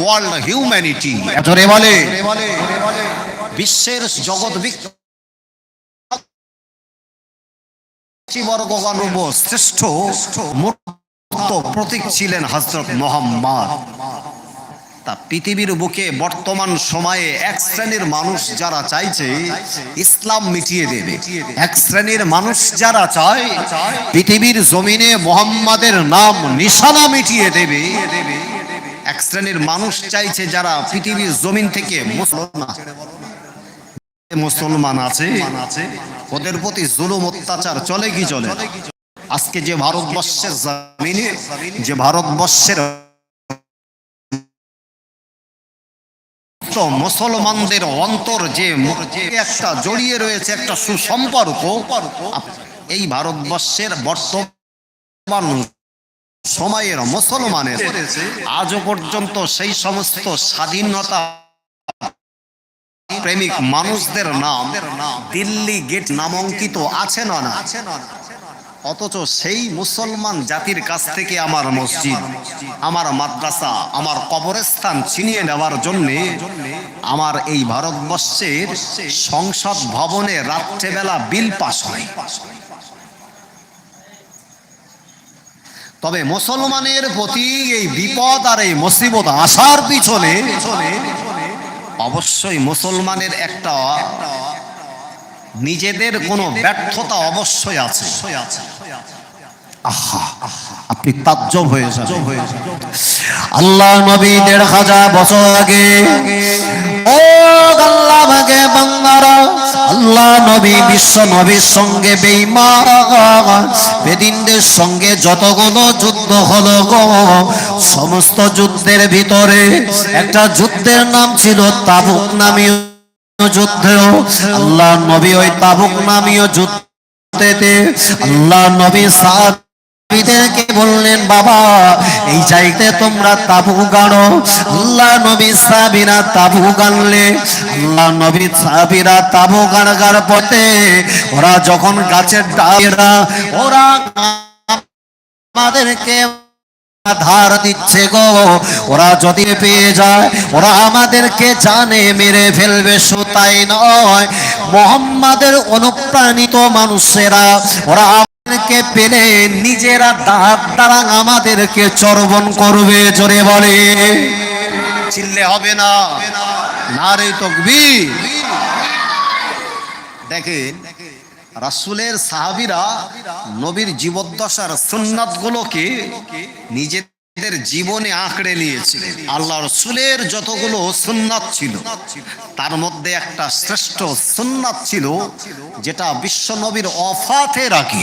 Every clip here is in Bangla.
ওয়ার্ল্ড হিউম্যানিটি বলে। বিশ্বের জগৎ শ্রেষ্ঠ প্রতীক ছিলেন হজরত মোহাম্মদ। তা পৃথিবীর বুকে বর্তমান সময়ে এক শ্রেণির মানুষ যারা চাইছে ইসলাম মিটিয়ে দেবে। এক শ্রেণির মানুষ যারা চায় পৃথিবীর জমিনে মোহাম্মদের নাম নিশানা মিটিয়ে দেবে। এক শ্রেণির মানুষ চাইছে যারা পৃথিবীর জমিন থেকে মুসলমান। মুসলমান আছে, ওদের প্রতি জুলুম, অত্যাচার চলে কি চলে? আজকে যে ভারতবর্ষের জমিনে, যে ভারতবর্ষের মুসলমানদের অন্তর যে একটা জড়িয়ে রয়েছে, একটা সুসম্পর্ক, এই ভারতবর্ষের বর্তমান সময়ের মুসলমানের আজও পর্যন্ত সেই সমস্ত স্বাধীনতা প্রেমিক মানুষদের নাম দিল্লি গেট নামাঙ্কিত আছে না না অথচ সেই মুসলমান জাতির কাছ থেকে আমার মসজিদ আমার মাদ্রাসা আমার কবরস্থান ছিনিয়ে নেওয়ার জন্য আমার এই ভারতবর্ষের সংসদ ভবনে রাত্রেবেলা বিল পাস হয়। তবে মুসলমানের প্রতি এই বিপদ আর এই মুসিবত আসার পিছনে অবশ্যই মুসলমানের একটা নিজেদের কোনো ব্যর্থতা অবশ্যই আছে। আহা, আপনি তাজ্জব হয়ে যাবেন। আল্লাহ নবী দেড় হাজার বছর আগে। ও আল্লাহ ভাগে বান্দারা আল্লাহ নবী বিশ্ব নবীর সঙ্গে বেঈমান। বেদিনদের সঙ্গে যতগুলো যুদ্ধ হলো সমস্ত যুদ্ধের ভিতরে একটা যুদ্ধের নাম ছিল তাবুক নামীয় যুদ্ধেও আল্লাহ নবী ওই তাবুক নামীয় যুদ্ধেতে আল্লাহ নবী সাহাব বললেন, বাবা, এই চাইতে তোমরা তাবু গানো। আল্লাহ নবী সাবিরা তাবু গানলে, আল্লাহ নবী সাবিরা তাবু পথে ওরা যখন গাছের ডায়েরা ওরা আমাদেরকে ধার দিচ্ছে গো। ওরা যদি পেয়ে যায়, ওরা আমাদেরকে জানে, মেরে ফেলবে তাই নয়। মোহাম্মদের অনুপ্রাণিত মানুষেরা, ওরা আমাদেরকে পেলে নিজেরা দাঁত দ্বারা আমাদেরকে করবে, জোরে বলে। হবে না। তকবীর। দেখেন, রাসূলের সাহাবিরা নবীর জীবদ্দশার সুন্নাত গুলোকে নিজেদের জীবনে আঁকড়ে নিয়েছে আল্লাহ রসুলের যতগুলো সুন্নাত ছিল, তার মধ্যে একটা শ্রেষ্ঠ সুন্নাত ছিল যেটা বিশ্ব নবীর অফাতের আগে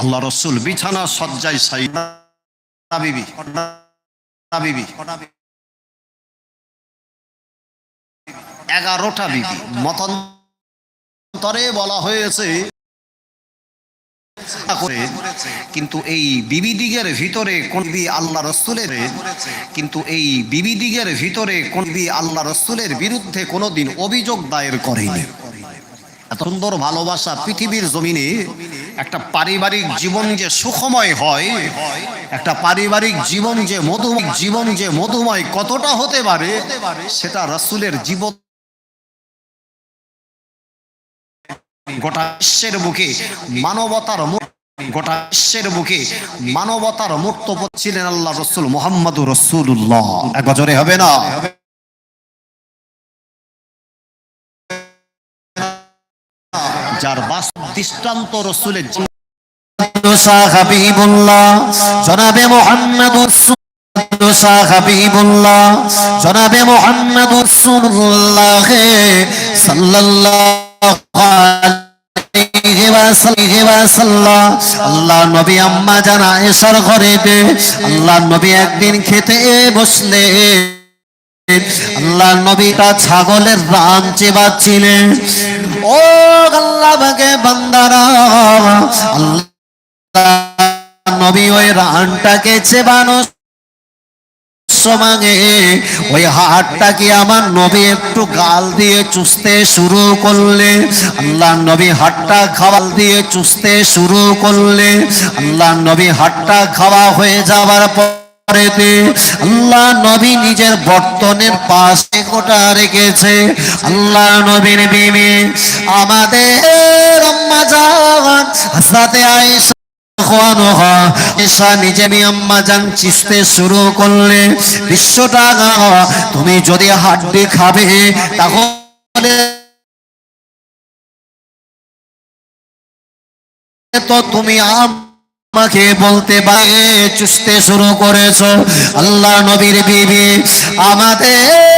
আল্লাহ রসুল বিছানা সজ্জায় সাই বিবি বিবি। এগারোটা বিবি। মতান্তরে বলা হয়েছে কিন্তু এই বিবি দিগের ভিতরে কোন বি আল্লাহ রসুলের? কিন্তু এই বিবি দিগের ভিতরে কোন বি আল্লাহ রসুলের বিরুদ্ধে কোনোদিন অভিযোগ দায়ের করেনি। এত সুন্দর ভালোবাসা পৃথিবীর জমিনে, একটা পারিবারিক জীবন যে সুখময় হয়, একটা পারিবারিক জীবন যে মধুময়, জীবন যে মধুময় কতটা হতে পারে, সেটা রসুলের জীবন গোটা বিশ্বের বুকে মানবতার গোটা বিশ্বের বুকে মানবতার মূর্ত ছিলেন আল্লাহ রসুল মোহাম্মদ রসুল্লাহ এক বছরে হবে না? যার বাস্তব দৃষ্টান্ত রসুলের জনাবে মোহাম্মদ জনাবে মোহাম্মদ সাল্লাল্লাহু একদিন খেতে বসলে ছাগলের রান চেবাচ্ছিলেন। ও আল্লাহ ভাগে বান্দারা, আল্লাহ নবী ওই রানটাকে চেবানো সমাগে ওই হাটটাকে আমার নবী একটু গাল দিয়ে চুষতে শুরু করলে? আল্লাহ নবী হাটটা খাওয়াল দিয়ে চুষতে শুরু করলে। আল্লাহ নবী হাটটা খাওয়া হয়ে যাওয়ার পর আল্লাহ নবী নিজের বর্তনের পাশে কোটা রেখেছে। আল্লাহ নবীর বিবি আমাদের আম্মা জান হাজরাতে আয়েশা তুমি যদি হাড্ডি খাবে, তাহলে তো তুমি আমাকে বলতে পারে চুষতে শুরু করেছ। আল্লাহ নবীর বিবি আমাদের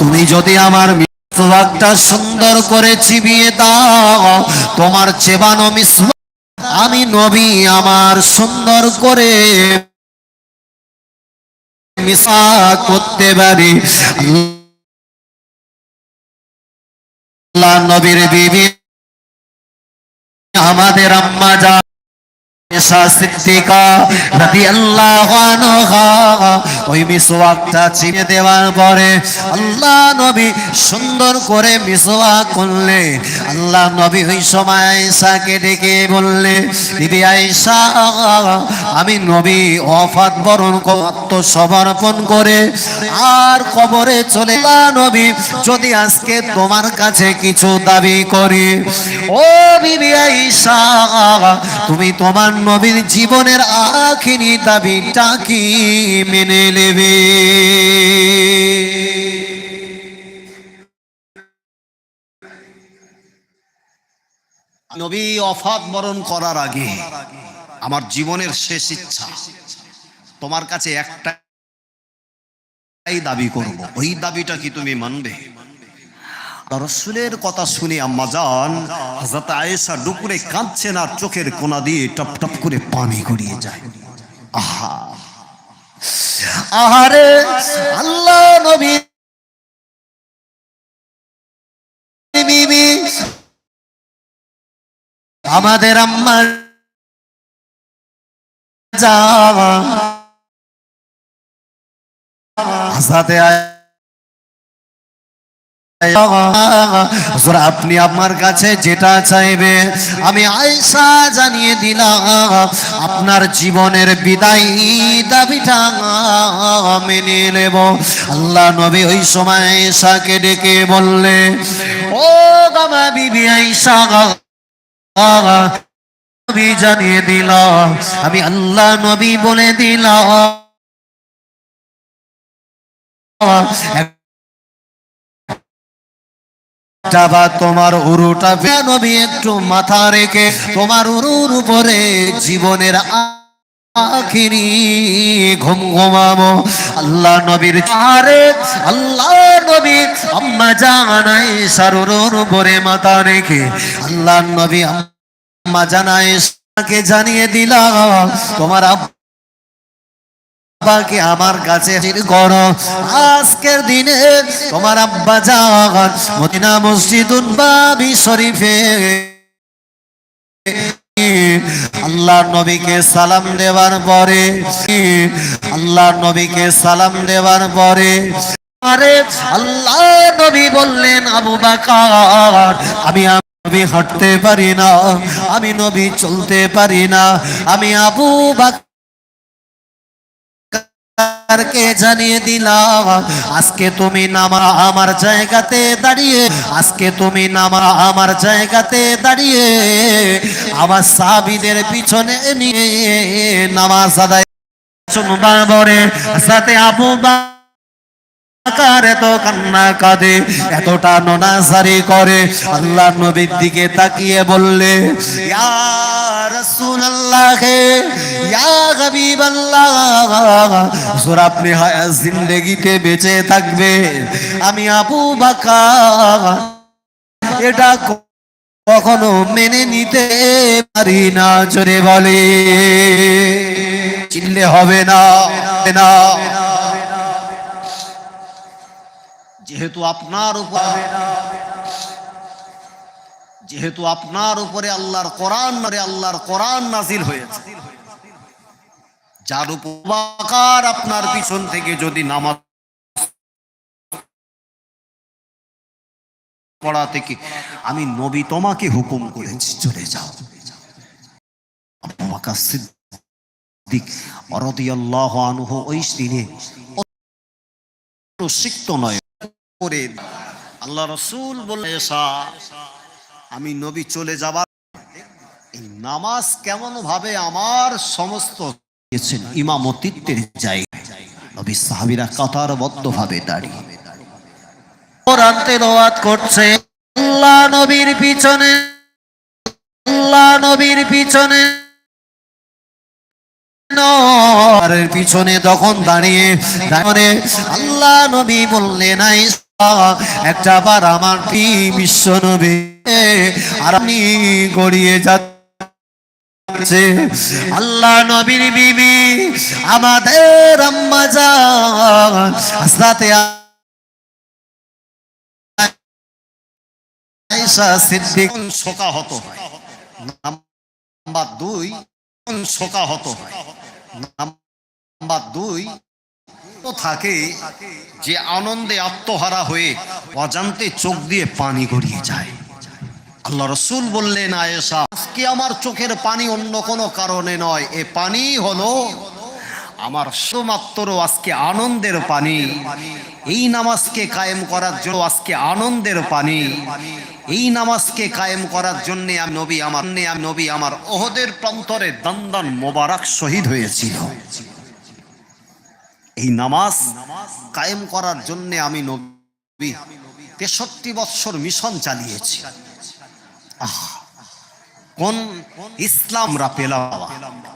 তুমি যদি আমার মিসওয়াকটা সুন্দর করে চিবিয়ে দাও, তোমার চেবানো মিসওয়াক আমি নবী আমার সুন্দর করে মিসা করতে পারি। নবীর বিবি আমাদের আম্মা যা এসা সিদ্দিকা রাদিয়াল্লাহু আনহা। ওই মিসওয়াকটা চিনে দেওয়ার পরে আল্লাহ নবী সুন্দর করে মিসওয়াক করলে, আল্লাহ নবী ওই সময় আয়েশাকে ডেকে বললে, বিবি আয়েশা, আমি নবী ওয়াফাত বরণ আত্মসমর্পণ করে, আর কবরে চলে নবী, যদি আজকে তোমার কাছে কিছু দাবি করি। ও বিবি আয়েশা, তুমি তোমার নবীর জীবনের আখিরি দাবিটা কি মেনে নেবে? নবী অফাত বরণ করার আগে আমার জীবনের শেষ ইচ্ছা, তোমার কাছে একটাই দাবি করব। ওই দাবিটা কি তুমি মানবে? রসুলের কথা শুনে আম্মা যান, হযরত আয়েশা ডুকুরে কাঁদছেন আর চোখের কোনা দিয়ে টপ টপ করে পানি গড়িয়ে যায়। আহা। আহারে, আল্লাহ নবী। আমাদের আম্মা যা হাসাতে হুজুর, আপনি আমার কাছে যেটা চাইবে আমি আয়সা জানিয়ে দিলাম আপনার জীবনের বিদায় দাবিটা মেনে নেব। আল্লাহ নবী ওই সময় আয়েশাকে ডেকে বললে ও গামা বিবি আয়েশা নবী জানিয়ে দিল আমি আল্লাহ নবী বলে দিলাম তোমার উরুটা নবী একটু মাথা রেখে তোমার উরুর উপরে জীবনের আখিরি ঘুম ঘুমাবো। আল্লাহ নবীর আরে, আল্লাহ নবী আম্মা জানাই সারুর উপরে মাথা রেখে, আল্লাহ নবী আম্মা জানাই জানিয়ে দিলাম, তোমার আব্বাকে আমার কাছে করো। আজকের দিনে তোমার আব্বা যান মদিনা মসজিদ বাবি শরীফে। আল্লাহ নবীকে সালাম দেওয়ার পরে আল্লাহ নবীকে সালাম দেওয়ার পরে, আরে আল্লাহ নবী বললেন, আবু বাকার, আমি নবী হাঁটতে পারি না, আমি নবী চলতে পারি না, আমি আবু বাকার কে জানিয়ে দিলাম, আজকে তুমি নামা আমার জায়গাতে দাঁড়িয়ে, আজকে তুমি নামা আমার জায়গাতে দাঁড়িয়ে আমার সাবিদের পিছনে নিয়ে নামাজ আদায় সাথে আবু এত কান্না কাঁদে, এতটা নোনাজারি করে। আল্লাহ নবীর দিকে তাকিয়ে বললে, ইয়া ইয়া হুজুর আপনি জিন্দেগিতে বেঁচে থাকবে। আমি আবু বাকার, এটা কখনো মেনে নিতে পারি না, জোরে বলে। চিনলে হবে না না যেহেতু আপনার উপর যেহেতু আপনার উপরে আল্লাহর কোরআন আল্লাহর কোরআন নাজিল হয়েছে। যার উপকার আপনার পিছন থেকে যদি নামাজ পড়া থেকে আমি নবী তোমাকে হুকুম করেছি, চলে যাও। ওই দিনে করে আল্লাহ রসুল বলে আমি নবী চলে যাবার নামাজ কেমন ভাবে আমার সমস্ত দিয়েছেন ইমামতিত্বের জায়গায়। নবী সাহাবিরা ভাবে দাঁড়িয়ে। করছে। আল্লাহ নবীর পিছনে। আল্লাহ নবীর পিছনে। পিছনে তখন দাঁড়িয়ে আল্লাহ নবী বললেন আই একটা বার আমার বিশ্ব নবী, আর আমি গড়িয়ে যাচ্ছে আল্লাহ নবীর বিবি আমাদের আম্মা যান আয়েশা সিদ্দিক। কোন শোকাহত হয়? নাম্বার দুই, কোন শোকাহত হয়? নাম্বার দুই তো থাকে যে আনন্দে আত্মহারা হয়ে অজান্তে চোখ দিয়ে পানি গড়িয়ে যায়। আল্লাহ রসুল বললেন, আয়েশা, আজকে আমার চোখের পানি অন্য কোনো কারণে নয়। এ পানি হলো আমার শুধুমাত্র আজকে আনন্দের পানি। এই নামাজকে কায়েম করার জন্য আজকে আনন্দের পানি। এই নামাজকে কায়েম করার জন্য আমি নবী আমার আমি নবী আমার ওহদের প্রান্তরে দান্দান মোবারক শহীদ হয়েছিল। এই নামাজ কায়েম করার জন্য আমি নবী তেষট্টি বৎসর মিশন চালিয়েছি। আহ, ইসলাম ইসলামরা পেলাম?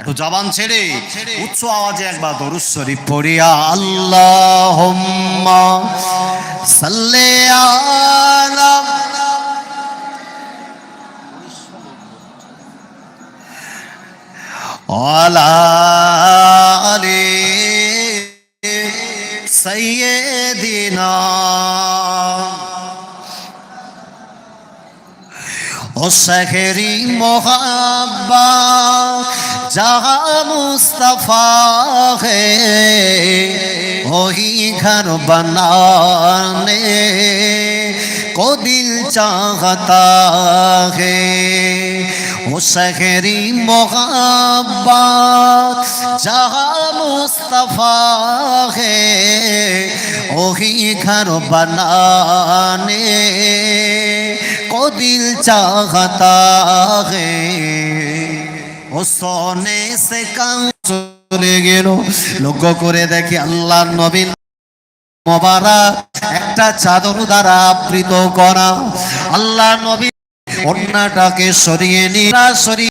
একটু জবান ছেড়ে উচ্চ আওয়াজে একবার দরুদ শরীফ পড়িয়া আল্লাহ সাল্লে আলি ও শহরি মোহাব্বা जहाँ मुस्तफा है वही घर बनाने को दिल चाहता है वो शहरी मोहब्बत जहाँ मुस्तफा है वही घर बनाने को दिल चाहता है ও সনে সে কাম চলে গেল লক্ষ্য করে দেখি আল্লাহ নবীন মোবারক একটা চাদর দ্বারা আবৃত করা আল্লাহ নবী অন্যটাকে সরিয়ে নিয়ে সরিয়ে